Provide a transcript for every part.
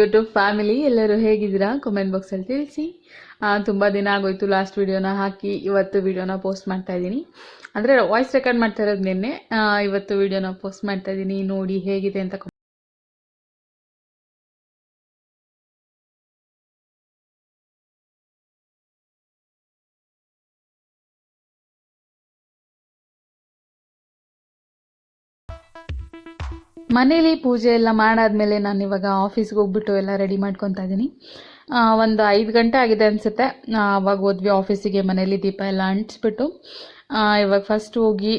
YouTube family ಎಲ್ಲರೂ ಹೇಗಿದ್ದೀರಾ? Comment ಬಾಕ್ಸಲ್ಲಿ ತಿಳಿಸಿ. ತುಂಬ ದಿನ ಆಗೋಯ್ತು ಲಾಸ್ಟ್ ವಿಡಿಯೋನ ಹಾಕಿ, ಇವತ್ತು ವಿಡಿಯೋನ ಪೋಸ್ಟ್ ಮಾಡ್ತಾ ಇದ್ದೀನಿ. ಅಂದರೆ ವಾಯ್ಸ್ ರೆಕಾರ್ಡ್ ಮಾಡ್ತಾ ಇರೋದು ನಿನ್ನೆ. ಇವತ್ತು ವಿಡಿಯೋನ ಪೋಸ್ಟ್ ಮಾಡ್ತಾ ಇದ್ದೀನಿ. ನೋಡಿ ಹೇಗಿದೆ ಅಂತ ಮನೇಲಿ ಪೂಜೆ ಎಲ್ಲ ಮಾಡಾದ್ಮೇಲೆ ನಾನು ಇವಾಗ ಆಫೀಸ್ಗೆ ಹೋಗ್ಬಿಟ್ಟು ಎಲ್ಲ ರೆಡಿ ಮಾಡ್ಕೊತಾ ಇದ್ದೀನಿ. ಒಂದು ಐದು ಗಂಟೆ ಆಗಿದೆ ಅನಿಸುತ್ತೆ. ಅವಾಗ ಹೋದ್ವಿ ಆಫೀಸಿಗೆ ಮನೇಲಿ ದೀಪ ಎಲ್ಲ ಅಂಟಿಸ್ಬಿಟ್ಟು. ಇವಾಗ ಫಸ್ಟ್ ಹೋಗಿ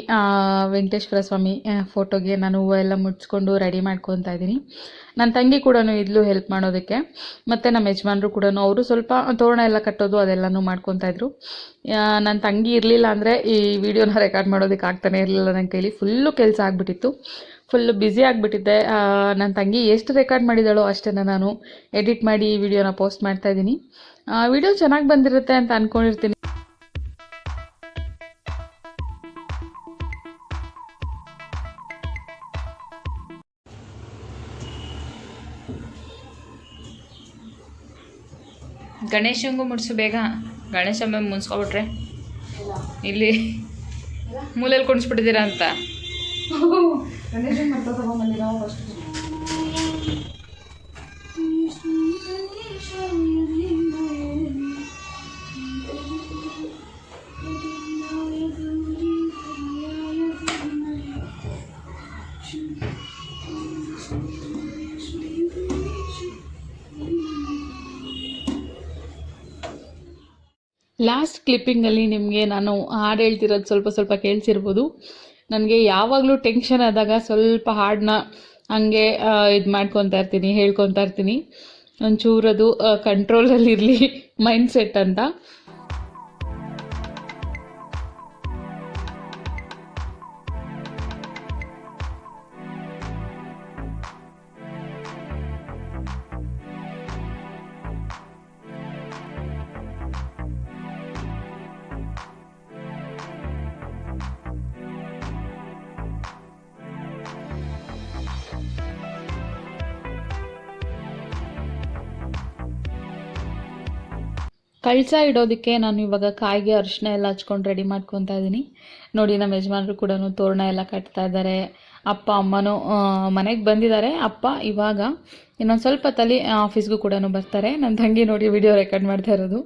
ವೆಂಕಟೇಶ್ವರ ಸ್ವಾಮಿ ಫೋಟೋಗೆ ನಾನು ಎಲ್ಲ ಮುಡ್ಸ್ಕೊಂಡು ರೆಡಿ ಮಾಡ್ಕೊತಾ ಇದ್ದೀನಿ. ನನ್ನ ತಂಗಿ ಕೂಡ ಇದ್ಲು ಹೆಲ್ಪ್ ಮಾಡೋದಕ್ಕೆ. ಮತ್ತು ನಮ್ಮ ಯಜಮಾನ್ರು ಕೂಡ ಅವರು ಸ್ವಲ್ಪ ತೋರಣ ಎಲ್ಲ ಕಟ್ಟೋದು ಅದೆಲ್ಲನೂ ಮಾಡ್ಕೊತಾ ಇದ್ರು. ನನ್ನ ತಂಗಿ ಇರಲಿಲ್ಲ ಅಂದರೆ ಈ ವಿಡಿಯೋನ ರೆಕಾರ್ಡ್ ಮಾಡೋದಕ್ಕೆ ಆಗ್ತಾನೆ ಇರಲಿಲ್ಲ ನನ್ನ ಕೈಲಿ. ಫುಲ್ಲು ಕೆಲಸ ಆಗಿಬಿಟ್ಟಿತ್ತು. ಫುಲ್ ಬ್ಯುಸಿ ಆಗಿಬಿಟ್ಟಿದ್ದೆ. ನನ್ನ ತಂಗಿ ಎಷ್ಟು ರೆಕಾರ್ಡ್ ಮಾಡಿದಾಳೋ ಅಷ್ಟನ್ನು ನಾನು ಎಡಿಟ್ ಮಾಡಿ ಈ ವಿಡಿಯೋನ ಪೋಸ್ಟ್ ಮಾಡ್ತಾ ಇದ್ದೀನಿ. ವಿಡಿಯೋ ಚೆನ್ನಾಗಿ ಬಂದಿರುತ್ತೆ ಅಂತ ಅಂದ್ಕೊಂಡಿರ್ತೀನಿ ಗಣೇಶಂಗೂ ಮುಡಿಸು ಬೇಗ. ಗಣೇಶ ಮುನ್ಸ್ಕೊಬಿಟ್ರೆ. ಇಲ್ಲಿ ಮೂಲೆಯಲ್ಲಿ ಕುಣಿಸ್ಬಿಟ್ಟಿದ್ದೀರಾ ಅಂತ. ಲಾಸ್ಟ್ ಕ್ಲಿಪ್ಪಿಂಗಲ್ಲಿ ನಿಮಗೆ ನಾನು ಹಾಡು ಹೇಳ್ತಿರೋದು ಸ್ವಲ್ಪ ಸ್ವಲ್ಪ ಕೇಳಿಸಿರ್ಬೋದು. ನನಗೆ ಯಾವಾಗಲೂ ಟೆನ್ಷನ್ ಆದಾಗ ಸ್ವಲ್ಪ ಹಾಡನ್ನ ಹಂಗೆ ಇದು ಮಾಡ್ಕೊತಾ ಇರ್ತೀನಿ, ಹೇಳ್ಕೊತಾ ಇರ್ತೀನಿ. ಒಂಚೂರದು ಕಂಟ್ರೋಲಲ್ಲಿ ಇರಲಿ ಮೈಂಡ್ ಸೆಟ್ ಅಂತ. ಕಳಸ ಇಡೋದಕ್ಕೆ ನಾನು ಇವಾಗ ಕಾಯಿಗೆ ಅರಿಶಿನ ಎಲ್ಲ ಹಚ್ಕೊಂಡು ರೆಡಿ ಮಾಡ್ಕೊತಾ ಇದ್ದೀನಿ ನೋಡಿ ನಮ್ಮ ಯಜಮಾನರು ಕೂಡ ತೋರಣ ಎಲ್ಲ ಕಟ್ತಾ ಇದ್ದಾರೆ. ಅಪ್ಪ, ಅಮ್ಮನೂ ಮನೆಗೆ ಬಂದಿದ್ದಾರೆ. ಅಪ್ಪ ಇವಾಗ ಇನ್ನೊಂದು ಸ್ವಲ್ಪ ತಲೆ ಆಫೀಸ್ಗೂ ಕೂಡ ಬರ್ತಾರೆ. ನನ್ನ ತಂಗಿ ನೋಡಿ ವಿಡಿಯೋ ರೆಕಾರ್ಡ್ ಮಾಡ್ತಾ ಇರೋದು.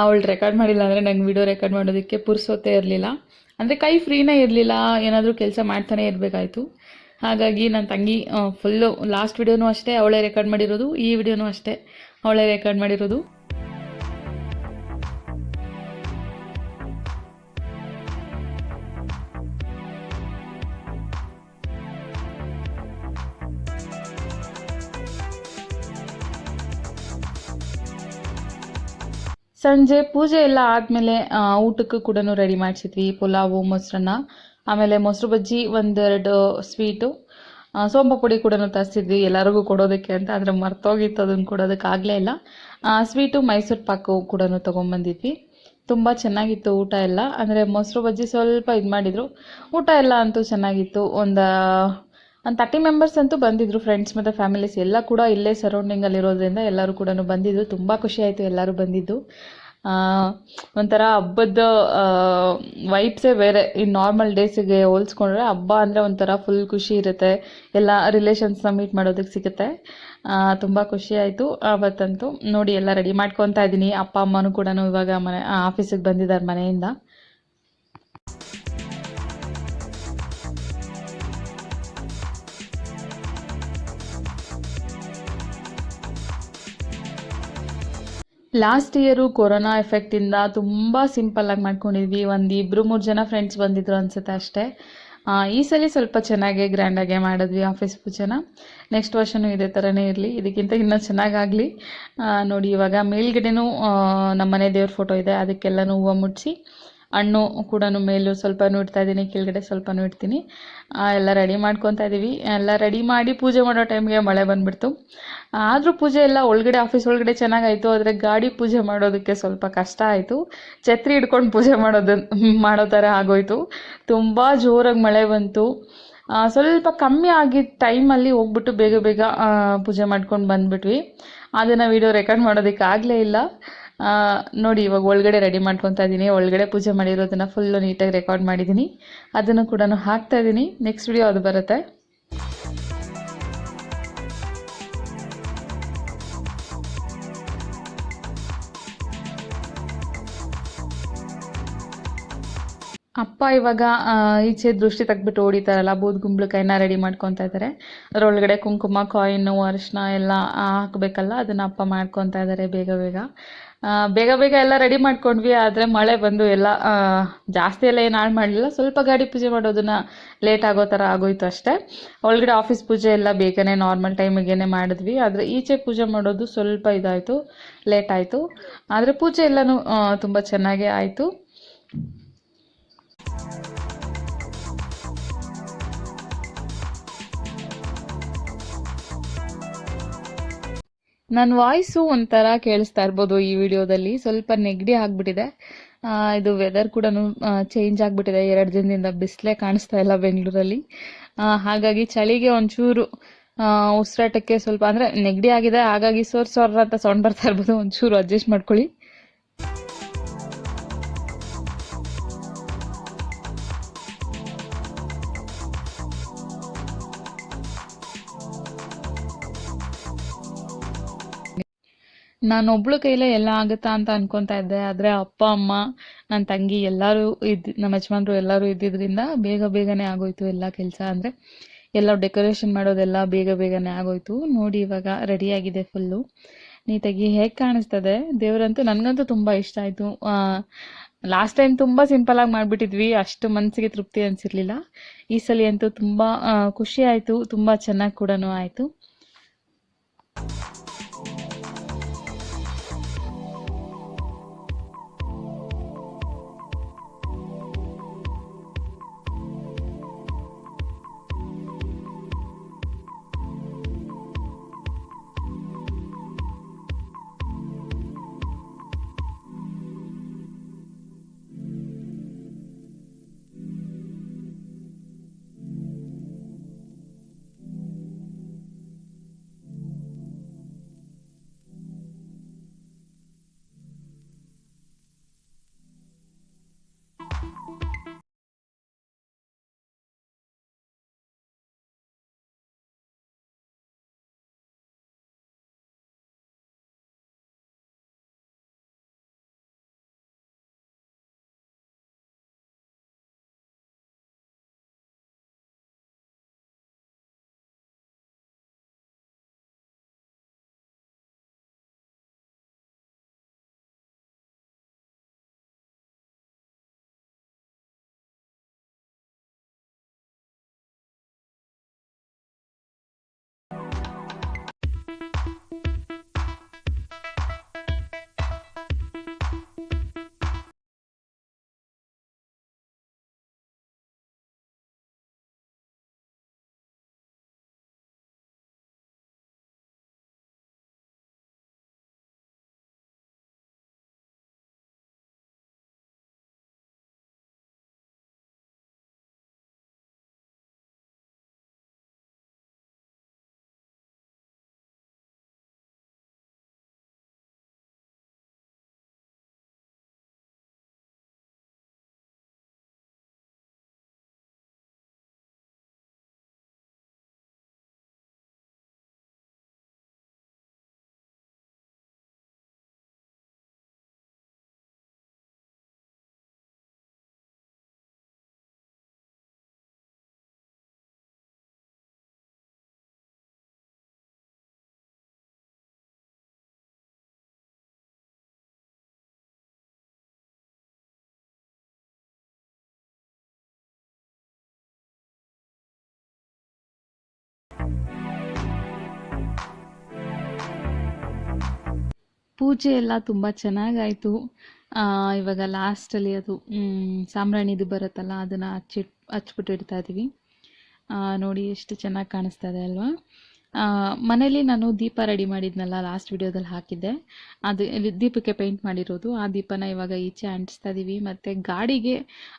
ಅವಳು ರೆಕಾರ್ಡ್ ಮಾಡಿಲ್ಲ ಅಂದರೆ ನಂಗೆ ವಿಡಿಯೋ ರೆಕಾರ್ಡ್ ಮಾಡೋದಕ್ಕೆ ಪುರ್ಸೋತೇ ಇರಲಿಲ್ಲ. ಅಂದರೆ ಕೈ ಫ್ರೀನೇ ಇರಲಿಲ್ಲ. ಏನಾದರೂ ಕೆಲಸ ಮಾಡ್ತಾನೆ ಇರಬೇಕಾಯ್ತು. ಹಾಗಾಗಿ ನನ್ನ ತಂಗಿ ಫುಲ್ಲು ಲಾಸ್ಟ್ ವಿಡಿಯೋನೂ ಅಷ್ಟೇ, ಅವಳೇ ರೆಕಾರ್ಡ್ ಮಾಡಿರೋದು. ಈ ವಿಡಿಯೋನೂ ಅಷ್ಟೇ, ಅವಳೇ ರೆಕಾರ್ಡ್ ಮಾಡಿರೋದು. ಸಂಜೆ ಪೂಜೆ ಎಲ್ಲ ಆದಮೇಲೆ ಊಟಕ್ಕೂ ಕೂಡ ರೆಡಿ ಮಾಡಿಸಿದ್ವಿ. ಪುಲಾವು, ಮೊಸರನ್ನ, ಆಮೇಲೆ ಮೊಸರು ಬಜ್ಜಿ ಒಂದೆರಡು ಸ್ವೀಟು ಸೋಂಪುಡಿ ಕೂಡ ತರಿಸಿದ್ವಿ. ಎಲ್ಲರಿಗೂ ಕೊಡೋದಕ್ಕೆ ಅಂತ. ಆದರೆ ಮರ್ತೋಗಿತ್ತು ಅದನ್ನು ಕೊಡೋದಕ್ಕೆ ಆಗಲೇ ಇಲ್ಲ. ಸ್ವೀಟು ಮೈಸೂರು ಪಾಕು ಕೂಡ ತೊಗೊಂಬಂದಿದ್ವಿ. ತುಂಬ ಚೆನ್ನಾಗಿತ್ತು ಊಟ ಎಲ್ಲ. ಅಂದರೆ ಮೊಸರು ಬಜ್ಜಿ ಸ್ವಲ್ಪ ಇದು ಮಾಡಿದರು. ಊಟ ಎಲ್ಲ ಅಂತೂ ಚೆನ್ನಾಗಿತ್ತು. ಒಂದು ಒಂದು ತರ್ಟಿ ಮೆಂಬರ್ಸ್ ಅಂತೂ ಬಂದಿದ್ರು ಫ್ರೆಂಡ್ಸ್ ಮತ್ತು ಫ್ಯಾಮಿಲೀಸ್ ಎಲ್ಲ ಕೂಡ ಇಲ್ಲೇ ಸರೌಂಡಿಂಗಲ್ಲಿ ಇರೋದ್ರಿಂದ ಎಲ್ಲರೂ ಕೂಡ ಬಂದಿದ್ದು ತುಂಬ ಖುಷಿ ಆಯಿತು ಎಲ್ಲರೂ ಬಂದಿದ್ದು. ಒಂಥರ ಹಬ್ಬದ ವೈಬ್ಸೇ ಬೇರೆ. ಈ ನಾರ್ಮಲ್ ಡೇಸಿಗೆ ಹೋಲಿಸ್ಕೊಂಡ್ರೆ ಹಬ್ಬ ಅಂದರೆ ಒಂಥರ ಫುಲ್ ಖುಷಿ ಇರುತ್ತೆ. ಎಲ್ಲ ರಿಲೇಷನ್ಸ್ನ ಮೀಟ್ ಮಾಡೋದಕ್ಕೆ ಸಿಗುತ್ತೆ. ತುಂಬ ಖುಷಿ ಆಯಿತು. ಅವತ್ತಂತೂ ನೋಡಿ ಎಲ್ಲ ರೆಡಿ ಮಾಡ್ಕೊತಾ ಇದ್ದೀನಿ. ಅಪ್ಪ, ಅಮ್ಮನೂ ಕೂಡ ಇವಾಗ ಮನೆ ಆಫೀಸಿಗೆ ಬಂದಿದ್ದಾರೆ ಮನೆಯಿಂದ. ಲಾಸ್ಟ್ ಇಯರು ಕೊರೋನಾ ಎಫೆಕ್ಟಿಂದ ತುಂಬ ಸಿಂಪಲ್ಲಾಗಿ ಮಾಡ್ಕೊಂಡಿದ್ವಿ. ಒಂದು ಇಬ್ಬರು ಮೂರು ಜನ ಫ್ರೆಂಡ್ಸ್ ಬಂದಿದ್ರು ಅನ್ಸುತ್ತೆ ಅಷ್ಟೇ. ಈ ಸಲ ಸ್ವಲ್ಪ ಚೆನ್ನಾಗೆ ಗ್ರ್ಯಾಂಡಾಗೆ ಮಾಡಿದ್ವಿ ಆಫೀಸ್ ಪೂಜೆನ. ನೆಕ್ಸ್ಟ್ ವರ್ಷನೂ ಇದೇ ಥರನೇ ಇರಲಿ. ಇದಕ್ಕಿಂತ ಇನ್ನೂ ಚೆನ್ನಾಗಾಗಲಿ. ನೋಡಿ ಇವಾಗ ಮೇಲ್ಗಡೆನೂ ನಮ್ಮನೆ ನಮ್ಮ ಮನೆ ದೇವ್ರ ಫೋಟೋ ಇದೆ. ಅದಕ್ಕೆಲ್ಲನೂ ಹೂವು ಮುಡಿಸಿ ಹಣ್ಣು ಕೂಡ ಮೇಲೂ ಸ್ವಲ್ಪನೂ ಇಡ್ತಾ ಇದ್ದೀನಿ, ಕೆಳಗಡೆ ಸ್ವಲ್ಪನೂ ಇಡ್ತೀನಿ ಎಲ್ಲ ರೆಡಿ ಮಾಡ್ಕೊತಾ ಇದ್ದೀವಿ ಎಲ್ಲ ರೆಡಿ ಮಾಡಿ ಪೂಜೆ ಮಾಡೋ ಟೈಮ್ಗೆ ಮಳೆ ಬಂದ್ಬಿಡ್ತು. ಆದರೂ ಪೂಜೆ ಎಲ್ಲ ಒಳಗಡೆ ಆಫೀಸ್ ಒಳಗಡೆ ಚೆನ್ನಾಗಾಯಿತು. ಆದರೆ ಗಾಡಿ ಪೂಜೆ ಮಾಡೋದಕ್ಕೆ ಸ್ವಲ್ಪ ಕಷ್ಟ ಆಯಿತು. ಛತ್ರಿ ಹಿಡ್ಕೊಂಡು ಪೂಜೆ ಮಾಡೋದು, ಮಾಡೋ ಥರ ಆಗೋಯ್ತು. ತುಂಬ ಜೋರಾಗಿ ಮಳೆ ಬಂತು. ಸ್ವಲ್ಪ ಕಮ್ಮಿ ಆಗಿದ್ದ ಟೈಮಲ್ಲಿ ಹೋಗ್ಬಿಟ್ಟು ಬೇಗ ಬೇಗ ಪೂಜೆ ಮಾಡ್ಕೊಂಡು ಬಂದ್ಬಿಟ್ವಿ. ಅದನ್ನು ವಿಡಿಯೋ ರೆಕಾರ್ಡ್ ಮಾಡೋದಕ್ಕೆ ಆಗಲೇ ಇಲ್ಲ. ನೋಡಿ, ಇವಾಗ ಒಳಗಡೆ ರೆಡಿ ಮಾಡ್ಕೊತಾ ಇದ್ದೀನಿ ಒಳಗಡೆ ಪೂಜೆ ಮಾಡಿರೋದನ್ನು ಫುಲ್ಲು ನೀಟಾಗಿ ರೆಕಾರ್ಡ್ ಮಾಡಿದ್ದೀನಿ ಅದನ್ನು ಕೂಡ ಹಾಕ್ತಾ ಇದ್ದೀನಿ ನೆಕ್ಸ್ಟ್ ವಿಡಿಯೋ ಅದು ಬರುತ್ತೆ. ಅಪ್ಪ ಇವಾಗ ಈಚೆ ದೃಷ್ಟಿ ತೆಗ್ಬಿಟ್ಟು ಹೊಡಿತಾರಲ್ಲ ಬೂದ್ ಕೈನ ರೆಡಿ ಮಾಡ್ಕೊತಾ ಇದ್ದಾರೆ ಅದರೊಳಗಡೆ ಕುಂಕುಮ ಕಾಯಿನು ಅರಿಶಿನ ಎಲ್ಲ ಹಾಕ್ಬೇಕಲ್ಲ, ಅದನ್ನು ಅಪ್ಪ ಮಾಡ್ಕೊತಾ ಇದ್ದಾರೆ ಬೇಗ ಬೇಗ. ಬೇಗ ಬೇಗ ಎಲ್ಲ ರೆಡಿ ಮಾಡ್ಕೊಂಡ್ವಿ, ಆದರೆ ಮಳೆ ಬಂದು ಎಲ್ಲ ಜಾಸ್ತಿ ಎಲ್ಲ ಏನು ಹಾಳು ಮಾಡಲಿಲ್ಲ. ಸ್ವಲ್ಪ ಗಾಡಿ ಪೂಜೆ ಮಾಡೋದನ್ನ ಲೇಟ್ ಆಗೋ ಥರ ಆಗೋಯ್ತು ಅಷ್ಟೇ. ಒಳಗಡೆ ಆಫೀಸ್ ಪೂಜೆ ಎಲ್ಲ ಬೇಗನೆ ನಾರ್ಮಲ್ ಟೈಮಿಗೇನೆ ಮಾಡಿದ್ವಿ. ಆದರೆ ಈಚೆ ಪೂಜೆ ಮಾಡೋದು ಸ್ವಲ್ಪ ಇದಾಯಿತು ಲೇಟ್ ಆಯ್ತು. ಆದರೆ ಪೂಜೆ ಎಲ್ಲನೂ ತುಂಬ ಚೆನ್ನಾಗೇ ಆಯಿತು. ನನ್ನ ವಾಯ್ಸು ಒಂಥರ ಕೇಳಿಸ್ತಾ ಇರ್ಬೋದು ಈ ವಿಡಿಯೋದಲ್ಲಿ. ಸ್ವಲ್ಪ ನೆಗಡಿ ಆಗಿಬಿಟ್ಟಿದೆ. ಇದು ವೆದರ್ ಕೂಡ ಚೇಂಜ್ ಆಗಿಬಿಟ್ಟಿದೆ. ಎರಡು ದಿನದಿಂದ ಬಿಸಿಲೇ ಕಾಣಿಸ್ತಾ ಇಲ್ಲ ಬೆಂಗಳೂರಲ್ಲಿ. ಹಾಗಾಗಿ ಚಳಿಗೆ ಒಂಚೂರು ಉಸಿರಾಟಕ್ಕೆ ಸ್ವಲ್ಪ ಅಂದರೆ ನೆಗಡಿ ಆಗಿದೆ. ಹಾಗಾಗಿ ಸೋರ್ ಸೋರ್ ಅಂತ ಸೌಂಡ್ ಬರ್ತಾ ಇರ್ಬೋದು. ಒಂಚೂರು ಅಡ್ಜಸ್ಟ್ ಮಾಡ್ಕೊಳ್ಳಿ. ನಾನು ಒಬ್ಳು ಕೈಲೇ ಎಲ್ಲ ಆಗುತ್ತಾ ಅಂತ ಅನ್ಕೊಂತಾ ಇದ್ದೆ. ಆದ್ರೆ ಅಪ್ಪ, ಅಮ್ಮ ನನ್ನ ತಂಗಿ ಎಲ್ಲರೂ ಇದ್ ನಮ್ಮ ಯಜಮಾನ್ರು ಎಲ್ಲರೂ ಇದ್ದಿದ್ರಿಂದ ಬೇಗ ಬೇಗನೆ ಆಗೋಯ್ತು ಎಲ್ಲ ಕೆಲಸ. ಅಂದ್ರೆ ಎಲ್ಲ ಡೆಕೋರೇಷನ್ ಮಾಡೋದೆಲ್ಲ ಬೇಗ ಬೇಗನೆ ಆಗೋಯ್ತು. ನೋಡಿ ಇವಾಗ ರೆಡಿ ಆಗಿದೆ ಫುಲ್ಲು ನೀಟಾಗಿ ಹೇಗೆ ಕಾಣಿಸ್ತದೆ? ದೇವರಂತೂ ನನಗಂತೂ ತುಂಬಾ ಇಷ್ಟ ಆಯಿತು. ಲಾಸ್ಟ್ ಟೈಮ್ ತುಂಬಾ ಸಿಂಪಲ್ ಆಗಿ ಮಾಡಿಬಿಟ್ಟಿದ್ವಿ. ಅಷ್ಟು ಮನಸ್ಸಿಗೆ ತೃಪ್ತಿ ಅನ್ಸಿರ್ಲಿಲ್ಲ. ಈ ಸಲ ಅಂತೂ ತುಂಬ ಖುಷಿ ಆಯ್ತು. ತುಂಬಾ ಚೆನ್ನಾಗಿ ಕೂಡ ಆಯಿತು. ಪೂಜೆ ಎಲ್ಲ ತುಂಬ ಚೆನ್ನಾಗಾಯಿತು. ಇವಾಗ ಲಾಸ್ಟಲ್ಲಿ ಅದು ಸಾಂಬ್ರಾಣಿದು ಬರುತ್ತಲ್ಲ, ಅದನ್ನು ಹಚ್ಚಿಟ್ ಹಚ್ಬಿಟ್ಟು ಇಡ್ತಾ ಇದ್ದೀವಿ. ನೋಡಿ ಎಷ್ಟು ಚೆನ್ನಾಗಿ ಕಾಣಿಸ್ತಾ ಇದೆ ಅಲ್ವಾ? ಮನೇಲಿ ನಾನು ದೀಪ ರೆಡಿ ಮಾಡಿದ್ನಲ್ಲ ಲಾಸ್ಟ್ ವಿಡಿಯೋದಲ್ಲಿ ಹಾಕಿದ್ದೆ. ಅದು ದೀಪಕ್ಕೆ ಪೇಂಟ್ ಮಾಡಿರೋದು. ಆ ದೀಪನ ಇವಾಗ ಈಚೆ ಅಂಟಿಸ್ತಾ ಇದ್ದೀವಿ. ಮತ್ತು ಗಾಡಿಗೆ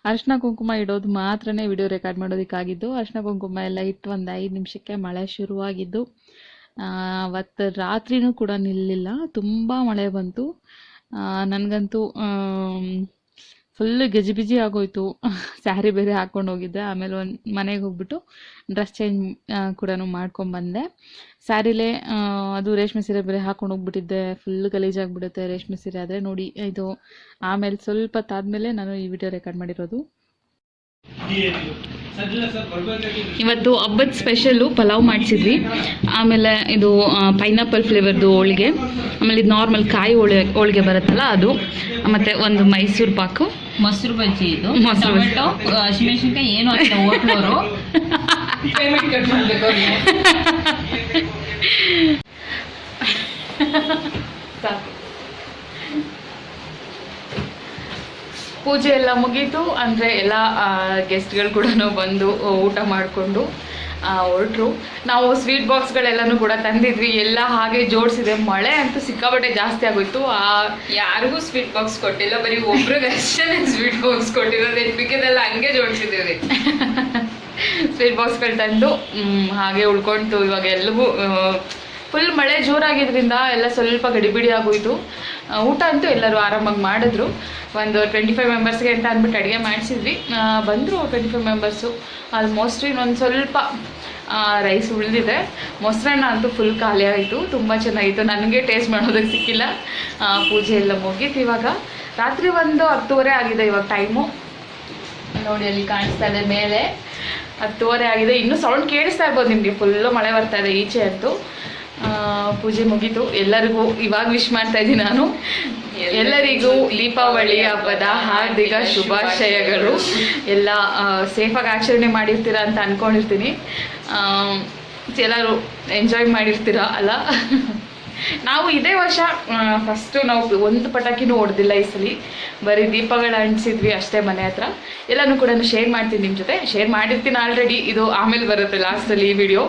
ಅರಿಶಿನ ಕುಂಕುಮ ಇಡೋದು ಮಾತ್ರನೇ ವಿಡಿಯೋ ರೆಕಾರ್ಡ್ ಮಾಡೋದಕ್ಕಾಗಿದ್ದು. ಅರ್ಶಿನ ಕುಂಕುಮ ಎಲ್ಲ ಇಟ್ಟು ಒಂದು ಐದು ನಿಮಿಷಕ್ಕೆ ಮಳೆ ಶುರುವಾಗಿದ್ದು. ಅವತ್ತು ರಾತ್ರಿನೂ ಕೂಡ ನಿಲ್ಲಿಲ್ಲ. ತುಂಬ ಮಳೆ ಬಂತು. ನನಗಂತೂ ಫುಲ್ ಗಜಿಬಿಜಿ ಆಗೋಯ್ತು. ಸ್ಯಾರಿ ಬೇರೆ ಹಾಕೊಂಡು ಹೋಗಿದ್ದೆ. ಆಮೇಲೆ ಒಂದು ಮನೆಗೆ ಹೋಗ್ಬಿಟ್ಟು ಡ್ರೆಸ್ ಚೇಂಜ್ ಕೂಡ ಮಾಡ್ಕೊಂಬಂದೆ ಸ್ಯಾರಿಲೇ ಅದು ರೇಷ್ಮೆ ಸೀರೆ ಬೇರೆ ಹಾಕೊಂಡು ಹೋಗ್ಬಿಟ್ಟಿದ್ದೆ. ಫುಲ್ ಗಲೀಜಾಗ್ಬಿಡುತ್ತೆ ರೇಷ್ಮೆ ಸೀರೆ ಆದರೆ. ನೋಡಿ, ಇದು ಆಮೇಲೆ ಸ್ವಲ್ಪ ತಾದ್ಮೇಲೆ ನಾನು ಈ ವಿಡಿಯೋ ರೆಕಾರ್ಡ್ ಮಾಡಿರೋದು. ಇವತ್ತು ಹಬ್ಬದ ಸ್ಪೆಷಲು ಪಲಾವ್ ಮಾಡಿಸಿದ್ವಿ. ಆಮೇಲೆ ಇದು ಪೈನಾಪಲ್ ಫ್ಲೇವರ್ದು ಹೋಳಿಗೆ. ಆಮೇಲೆ ಇದು ನಾರ್ಮಲ್ ಕಾಯಿ ಹೋಳಿ ಹೋಳಿಗೆ ಬರುತ್ತಲ್ಲ ಅದು. ಮತ್ತು ಒಂದು ಮೈಸೂರು ಪಾಕು. ಮೊಸರು ಬಜ್ಜಿ ಇದು. ಮೊಸರು ಹಸಿಮೆಣಸಿನ್ಕಾಯಿ ಏನು ಹೋಟ್ಲವರು. ಸಾಕು. ಪೂಜೆ ಎಲ್ಲ ಮುಗೀತು. ಅಂದರೆ ಎಲ್ಲ ಗೆಸ್ಟ್ಗಳು ಕೂಡ ಬಂದು ಊಟ ಮಾಡಿಕೊಂಡು ಹೊರಟ್ರು. ನಾವು ಸ್ವೀಟ್ ಬಾಕ್ಸ್ಗಳೆಲ್ಲನೂ ಕೂಡ ತಂದಿದ್ವಿ. ಎಲ್ಲ ಹಾಗೆ ಜೋಡಿಸಿದೆ. ಮಳೆ ಅಂತೂ ಸಿಕ್ಕಾಪಟ್ಟೆ ಜಾಸ್ತಿ ಆಗೋಯ್ತು. ಆ ಯಾರಿಗೂ ಸ್ವೀಟ್ ಬಾಕ್ಸ್ ಕೊಟ್ಟಿಲ್ಲ. ಬರೀ ಒಬ್ರಿಗೆ ಅಷ್ಟೇ ಸ್ವೀಟ್ ಬಾಕ್ಸ್ ಕೊಟ್ಟಿರೋದು. ಮಿಕ್ಕಿದೆಲ್ಲ ಹಂಗೆ ಜೋಡಿಸಿದ್ದೀವಿ. ಸ್ವೀಟ್ ಬಾಕ್ಸ್ಗಳು ತಂದು ಹಾಗೆ ಉಳ್ಕೊಂತು. ಇವಾಗ ಎಲ್ಲವೂ ಫುಲ್ ಮಳೆ ಜೋರಾಗಿದ್ದರಿಂದ ಎಲ್ಲ ಸ್ವಲ್ಪ ಗಡಿಬಿಡಿ ಆಗೋಯಿತು. ಊಟ ಅಂತೂ ಎಲ್ಲರೂ ಆರಾಮಾಗಿ ಮಾಡಿದ್ರು. ಒಂದು ಟ್ವೆಂಟಿ ಫೈವ್ ಮೆಂಬರ್ಸ್ಗೆ ಅಂತ ಅಂದ್ಬಿಟ್ಟು ಅಡುಗೆ ಮಾಡಿಸಿದ್ವಿ. ಬಂದರು ಟ್ವೆಂಟಿ ಫೈವ್ ಮೆಂಬರ್ಸು ಆಲ್ಮೋಸ್ಟ್ ಇನ್ನೊಂದು ಸ್ವಲ್ಪ ರೈಸ್ ಉಳಿದಿದೆ. ಮೊಸರನ್ನ ಅಂತೂ ಫುಲ್ ಖಾಲಿ ಆಯಿತು. ತುಂಬ ಚೆನ್ನಾಗಿತ್ತು. ನನಗೆ ಟೇಸ್ಟ್ ಮಾಡೋದಕ್ಕೆ ಸಿಕ್ಕಿಲ್ಲ. ಪೂಜೆ ಎಲ್ಲ ಮುಗೀತು ಇವಾಗ. ರಾತ್ರಿ ಒಂದು ಹತ್ತುವರೆ ಆಗಿದೆ ಇವಾಗ ಟೈಮು ನೋಡಿ ಅಲ್ಲಿ ಕಾಣಿಸ್ತಾ ಇದೆ ಮೇಲೆ. ಹತ್ತುವರೆ ಆಗಿದೆ. ಇನ್ನೂ ಸೌಂಡ್ ಕೇಳಿಸ್ತಾ ಇರ್ಬೋದು ನಿಮಗೆ. ಫುಲ್ಲು ಮಳೆ ಬರ್ತಾ ಇದೆ ಈಚೆ ಅಂತೂ. ಪೂಜೆ ಮುಗೀತು. ಎಲ್ಲರಿಗೂ ಇವಾಗ ವಿಶ್ ಮಾಡ್ತಾ ಇದ್ದೀನಿ ನಾನು. ಎಲ್ಲರಿಗೂ ದೀಪಾವಳಿ ಹಬ್ಬದ ಹಾರ್ದಿಕ ಶುಭಾಶಯಗಳು. ಎಲ್ಲ ಸೇಫಾಗಿ ಆಚರಣೆ ಮಾಡಿರ್ತೀರ ಅಂತ ಅಂದ್ಕೊಂಡಿರ್ತೀನಿ ಎಲ್ಲರೂ ಎಂಜಾಯ್ ಮಾಡಿರ್ತೀರ ಅಲ್ಲ? ನಾವು ಇದೇ ವರ್ಷ ಫಸ್ಟು ನಾವು ಒಂದು ಪಟಾಕಿನೂ ಹೊಡೆದಿಲ್ಲ ಈ ಸಲ. ಬರೀ ದೀಪಗಳು ಅಂಟಿಸಿದ್ವಿ ಅಷ್ಟೇ ಮನೆ ಹತ್ರ. ಎಲ್ಲನೂ ಕೂಡ ಶೇರ್ ಮಾಡ್ತೀನಿ ನಿಮ್ಮ ಜೊತೆ. ಶೇರ್ ಮಾಡಿರ್ತೀನಿ ಆಲ್ರೆಡಿ ಇದು ಆಮೇಲೆ ಬರುತ್ತೆ ಲಾಸ್ಟಲ್ಲಿ ಈ ವಿಡಿಯೋ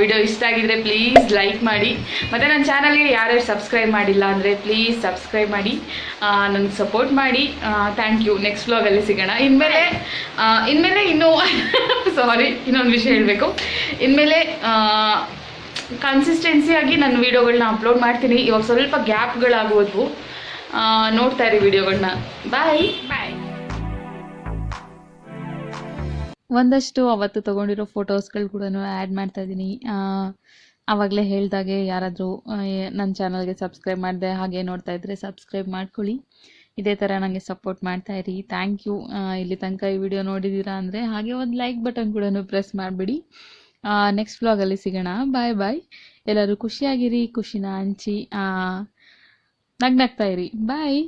ವಿಡಿಯೋ ಇಷ್ಟ ಆಗಿದ್ರೆ ಪ್ಲೀಸ್ ಲೈಕ್ ಮಾಡಿ. ಮತ್ತು ನನ್ನ ಚಾನಲ್ಗೆ ಯಾರ್ಯಾರು ಸಬ್ಸ್ಕ್ರೈಬ್ ಮಾಡಿಲ್ಲ ಅಂದರೆ ಪ್ಲೀಸ್ ಸಬ್ಸ್ಕ್ರೈಬ್ ಮಾಡಿ. ನನಗೆ ಸಪೋರ್ಟ್ ಮಾಡಿ. ಥ್ಯಾಂಕ್ ಯು ನೆಕ್ಸ್ಟ್ ವ್ಲಾಗಲ್ಲಿ ಸಿಗೋಣ. ಇನ್ಮೇಲೆ ಇನ್ಮೇಲೆ ಇನ್ನೂ ಸಾರಿ ಇನ್ನೊಂದು ವಿಷಯ ಹೇಳಬೇಕು. ಇನ್ಮೇಲೆ ಕನ್ಸಿಸ್ಟೆನ್ಸಿಯಾಗಿ ನನ್ನ ವೀಡಿಯೋಗಳನ್ನ ಅಪ್ಲೋಡ್ ಮಾಡ್ತೀನಿ. ಇವಾಗ ಸ್ವಲ್ಪ ಗ್ಯಾಪ್ಗಳಾಗೋದ್ವು ಆ, ನೋಡ್ತಾ ಇರಿ ವೀಡಿಯೋಗಳನ್ನ ಬಾಯ್ ಬಾಯ್ ಒಂದಷ್ಟು ಅವತ್ತು ತೊಗೊಂಡಿರೋ ಫೋಟೋಸ್ಗಳು ಕೂಡ ಆ್ಯಡ್ ಮಾಡ್ತಾ ಇದ್ದೀನಿ ಆವಾಗಲೇ ಹೇಳ್ದಾಗೆ ಯಾರಾದರೂ ನನ್ನ ಚಾನಲ್ಗೆ ಸಬ್ಸ್ಕ್ರೈಬ್ ಮಾಡಿದೆ ಹಾಗೆ ನೋಡ್ತಾ ಇದ್ದರೆ ಸಬ್ಸ್ಕ್ರೈಬ್ ಮಾಡ್ಕೊಳ್ಳಿ. ಇದೇ ಥರ ನನಗೆ ಸಪೋರ್ಟ್ ಮಾಡ್ತಾ ಇರಿ. Thank you. ಇಲ್ಲಿ ತನಕ ಈ ವಿಡಿಯೋ ನೋಡಿದ್ದೀರಾ ಅಂದರೆ ಹಾಗೆ ಒಂದು ಲೈಕ್ ಬಟನ್ ಕೂಡ ಪ್ರೆಸ್ ಮಾಡಿಬಿಡಿ. ನೆಕ್ಸ್ಟ್ ವ್ಲಾಗಲ್ಲಿ ಸಿಗೋಣ. ಬಾಯ್ ಬಾಯ್. ಎಲ್ಲರೂ ಖುಷಿಯಾಗಿರಿ, ಖುಷಿನ ಹಂಚಿ ನಗ್ನಗ್ತಾ ಇರಿ. ಬಾಯ್.